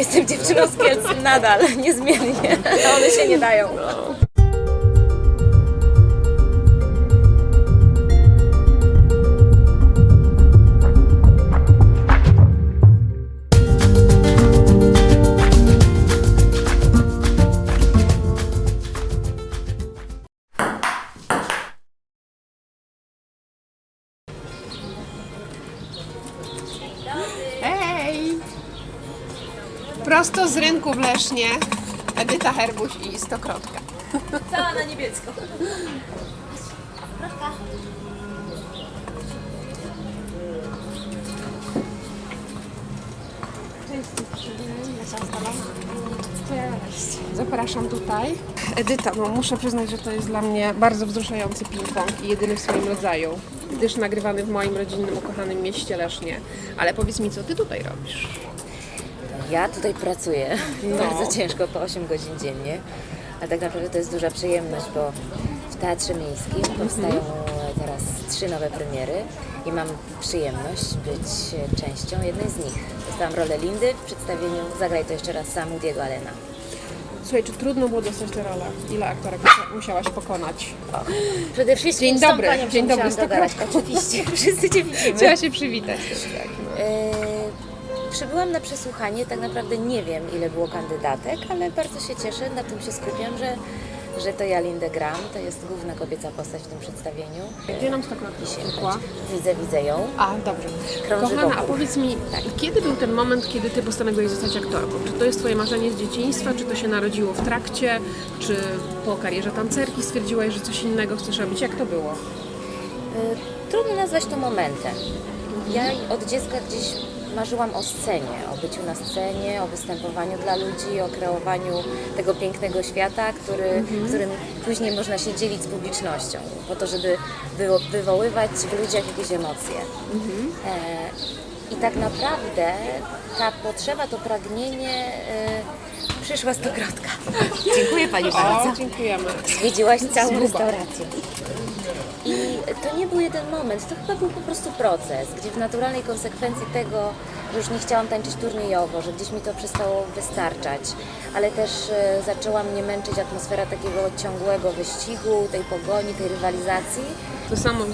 Jestem dziewczyną z Kielc nadal, niezmiennie. A one się nie dają. Prosto z rynku w Lesznie. Edyta Herbuś i Stokrotka. Cała na niebiesko. Zapraszam tutaj. Edyta, no muszę przyznać, że to jest dla mnie bardzo wzruszający ping-pong i jedyny w swoim rodzaju, gdyż nagrywany w moim rodzinnym, ukochanym mieście Lesznie. Ale powiedz mi, co ty tutaj robisz? Ja tutaj pracuję bardzo ciężko, po 8 godzin dziennie. A tak naprawdę to jest duża przyjemność, bo w Teatrze Miejskim powstają teraz trzy nowe premiery i mam przyjemność być częścią jednej z nich. Dostałam rolę Lindy w przedstawieniu Zagraj to jeszcze raz sam Diego Alena. Słuchaj, czy trudno było dostać tę rolę? Ile aktorek musia- musiałaś pokonać? Przede wszystkim Dzień dobry, panią dzień dobry, dogadać. Oczywiście, wszyscy Cię widzimy. Trzeba się przywitać. Tak, no. Przybyłam na przesłuchanie, tak naprawdę nie wiem ile było kandydatek, ale bardzo się cieszę, na tym się skupiam, że, że to ja Lindę gram, to jest główna kobieca postać w tym przedstawieniu. Gdzie nam Stokrotka znikła? Widzę, widzę ją. A, dobrze. Krąży Kochana, a wokół. powiedz mi, kiedy był ten moment, kiedy Ty postanowiłeś zostać aktorką? Czy to jest Twoje marzenie z dzieciństwa, czy to się narodziło w trakcie, czy po karierze tancerki stwierdziłaś, że coś innego chcesz robić? Jak to było? E, Trudno nazwać to momentem. Ja od dziecka gdzieś marzyłam o scenie, o byciu na scenie, o występowaniu dla ludzi, o kreowaniu tego pięknego świata, który, w którym później można się dzielić z publicznością, po to, żeby wywo- wywoływać w ludziach jakieś emocje. E, I tak naprawdę ta potrzeba, to pragnienie e, przyszła stokrotka. Dziękuję Pani bardzo. O, dziękujemy. Zwiedziłaś całą restaurację. To nie był jeden moment, to chyba był po prostu proces, gdzie w naturalnej konsekwencji tego, że już nie chciałam tańczyć turniejowo, że gdzieś mi to przestało wystarczać, ale też e, zaczęła mnie męczyć atmosfera takiego ciągłego wyścigu, tej pogoni, tej rywalizacji. To samo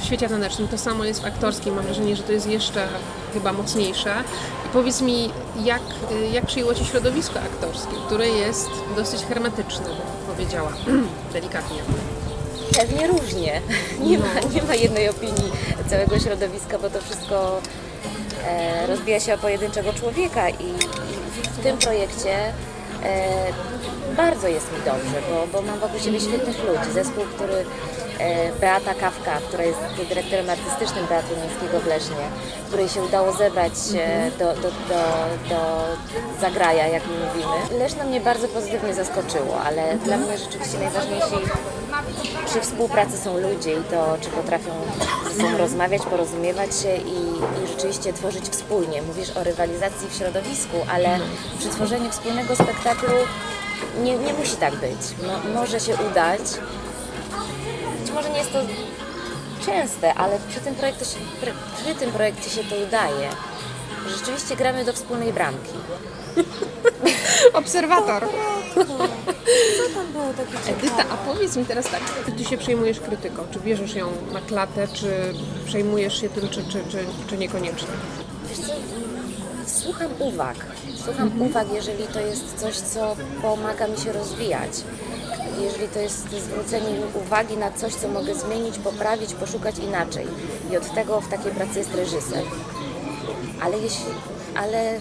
w- świecie tanecznym, to samo jest w aktorskim. Mam wrażenie, że to jest jeszcze chyba mocniejsze. I powiedz mi, jak, y, jak przyjęło Ci środowisko aktorskie, które jest dosyć hermetyczne, powiedziała, delikatnie. Pewnie różnie. Nie ma, nie ma jednej opinii całego środowiska, bo to wszystko e, rozbija się o pojedynczego człowieka i, i w tym projekcie e, bardzo jest mi dobrze, bo, bo mam wokół siebie świetnych ludzi. Zespół, który e, Beata Kawka, która jest dyrektorem artystycznym Teatru Miejskiego w Lesznie, której się udało zebrać e, do, do, do, do zagraja, jak my mówimy. Leszno mnie bardzo pozytywnie zaskoczyło, ale dla mnie rzeczywiście najważniejsi przy współpracy są ludzie i to, czy potrafią ze sobą rozmawiać, porozumiewać się i, i rzeczywiście tworzyć wspólnie. Mówisz o rywalizacji w środowisku, ale przy tworzeniu wspólnego spektaklu nie, nie musi tak być. Mo, może się udać. Być może nie jest to częste, ale przy tym, projekcie przy tym projekcie się to udaje. Rzeczywiście gramy do wspólnej bramki. Obserwator. Co tam było takie Edyta, a powiedz mi teraz tak, czy Ty się przejmujesz krytyką? Czy bierzesz ją na klatę, czy przejmujesz się tym, czy, czy, czy, czy niekoniecznie? Wiesz co, słucham uwag. Słucham uwag, jeżeli to jest coś, co pomaga mi się rozwijać. Jeżeli to jest zwrócenie uwagi na coś, co mogę zmienić, poprawić, poszukać inaczej. I od tego w takiej pracy jest reżyser. Ale jeśli, ale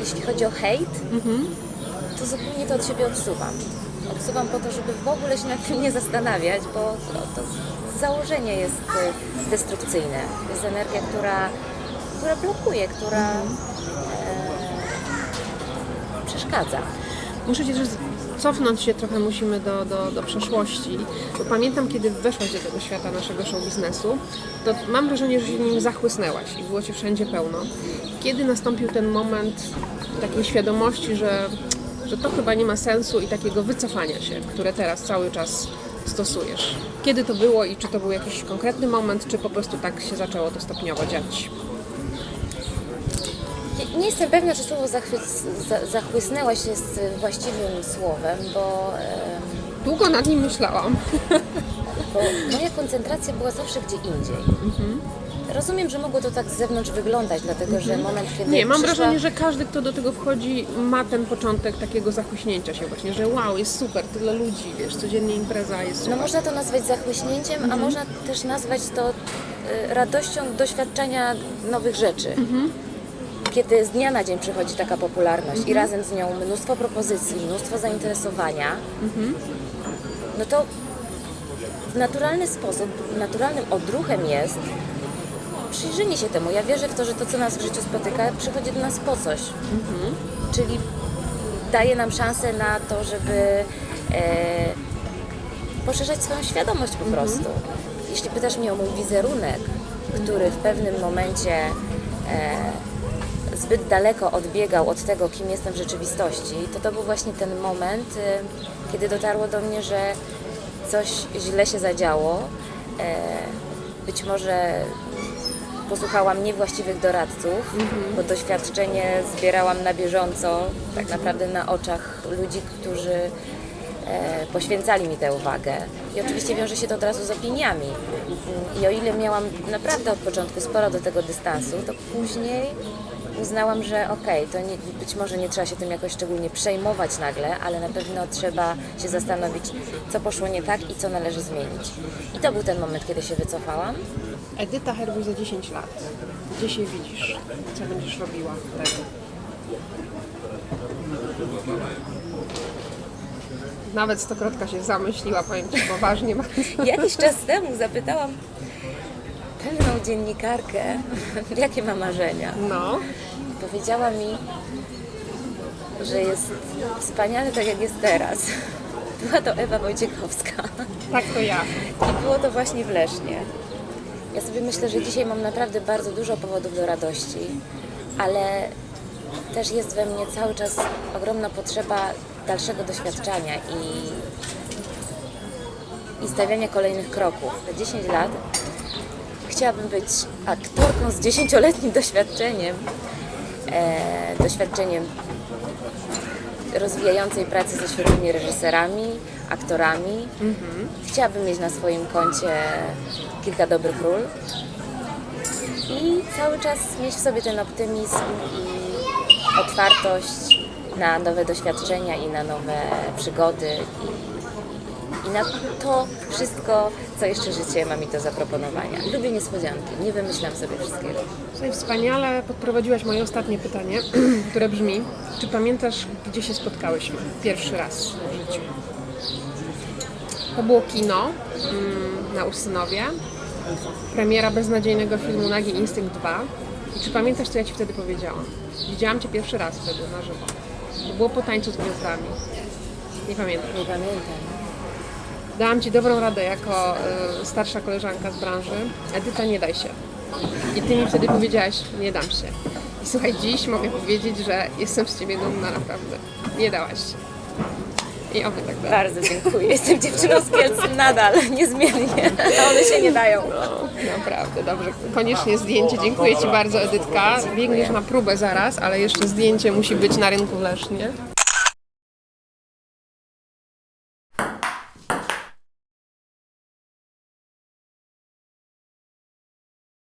jeśli chodzi o hejt, to zupełnie to od siebie odsuwam. Odsuwam po to, żeby w ogóle się nad tym nie zastanawiać, bo to, to z założenia jest y, destrukcyjne. To jest energia, która, która blokuje, która e, przeszkadza. Muszę Cię też cofnąć się trochę musimy do, do, do przeszłości, bo pamiętam, kiedy weszłaś do tego świata naszego show biznesu, to mam wrażenie, że się nim zachłysnęłaś i było Cię wszędzie pełno. Kiedy nastąpił ten moment takiej świadomości, że, że to chyba nie ma sensu i takiego wycofania się, które teraz cały czas stosujesz? Kiedy to było i czy to był jakiś konkretny moment, czy po prostu tak się zaczęło to stopniowo dziać? Nie- jestem pewna, czy słowo zachwy- za- zachłysnęłaś jest właściwym słowem, bo, em, Długo nad nim myślałam. bo moja koncentracja była zawsze gdzie indziej. Rozumiem, że mogło to tak z zewnątrz wyglądać, dlatego że moment, kiedy Nie, mam przyszła... wrażenie, że każdy, kto do tego wchodzi, ma ten początek takiego zachłyśnięcia się właśnie, że wow, jest super, tyle ludzi, wiesz, codziennie impreza jest No super. można to nazwać zachłyśnięciem, a można też nazwać to y, radością doświadczenia nowych rzeczy. Kiedy z dnia na dzień przychodzi taka popularność i razem z nią mnóstwo propozycji, mnóstwo zainteresowania, no to w naturalny sposób, naturalnym odruchem jest przyjrzenie się temu. Ja wierzę w to, że to, co nas w życiu spotyka, przychodzi do nas po coś. Czyli daje nam szansę na to, żeby e, poszerzać swoją świadomość po prostu. Jeśli pytasz mnie o mój wizerunek, który w pewnym momencie e, zbyt daleko odbiegał od tego, kim jestem w rzeczywistości, to to był właśnie ten moment, e, kiedy dotarło do mnie, że coś źle się zadziało. E, być może posłuchałam niewłaściwych doradców, bo doświadczenie zbierałam na bieżąco, tak naprawdę na oczach ludzi, którzy e, poświęcali mi tę uwagę. I oczywiście wiąże się to od razu z opiniami. I o ile miałam naprawdę od początku sporo do tego dystansu, to później uznałam, że okej, to nie, być może nie trzeba się tym jakoś szczególnie przejmować nagle, ale na pewno trzeba się zastanowić, co poszło nie tak i co należy zmienić. I to był ten moment, kiedy się wycofałam. Edyta Herbuj za 10 lat. Gdzie się widzisz? Co będziesz robiła wtedy? Nawet stokrotka się zamyśliła, powiem Ci poważnie. Jakiś czas temu zapytałam pewną dziennikarkę, jakie ma marzenia. No, Powiedziała mi, że jest wspaniale tak, jak jest teraz. Była to Ewa Wojciechowska tak to ja. i było to właśnie w Lesznie. Ja sobie myślę, że dzisiaj mam naprawdę bardzo dużo powodów do radości, ale też jest we mnie cały czas ogromna potrzeba dalszego doświadczenia i, i stawiania kolejnych kroków. Za 10 lat chciałabym być aktorką z 10-letnim doświadczeniem, e, doświadczeniem rozwijającej pracy ze świetnymi reżyserami, aktorami. Chciałabym mieć na swoim koncie kilka dobrych ról i cały czas mieć w sobie ten optymizm i otwartość na nowe doświadczenia i na nowe przygody i, i na to wszystko, co jeszcze życie ma mi do zaproponowania. Lubię niespodzianki, nie wymyślam sobie wszystkiego. Słuchaj, wspaniale podprowadziłaś moje ostatnie pytanie, które brzmi, czy pamiętasz, gdzie się spotkałyśmy pierwszy raz w życiu? To było kino mm, na Usynowie, premiera beznadziejnego filmu Nagi Instynkt 2. I czy pamiętasz, co ja Ci wtedy powiedziałam? Widziałam Cię pierwszy raz wtedy na żywo. To było po tańcu z gwiazdami. Nie pamiętam. Nie pamiętam. Dałam Ci dobrą radę jako y, starsza koleżanka z branży. Edyta, nie daj się. I Ty mi wtedy powiedziałaś, nie dam się. I słuchaj, dziś mogę powiedzieć, że jestem z Ciebie dumna naprawdę. Nie dałaś się. I oby tak dalej. Bardzo dziękuję. Jestem dziewczyną z Kielc nadal, niezmiennie. A one się nie dają. Naprawdę, dobrze. Koniecznie zdjęcie. Dziękuję Ci bardzo, Edytka. Biegniesz na próbę zaraz, ale jeszcze zdjęcie musi być na rynku w Lesznie.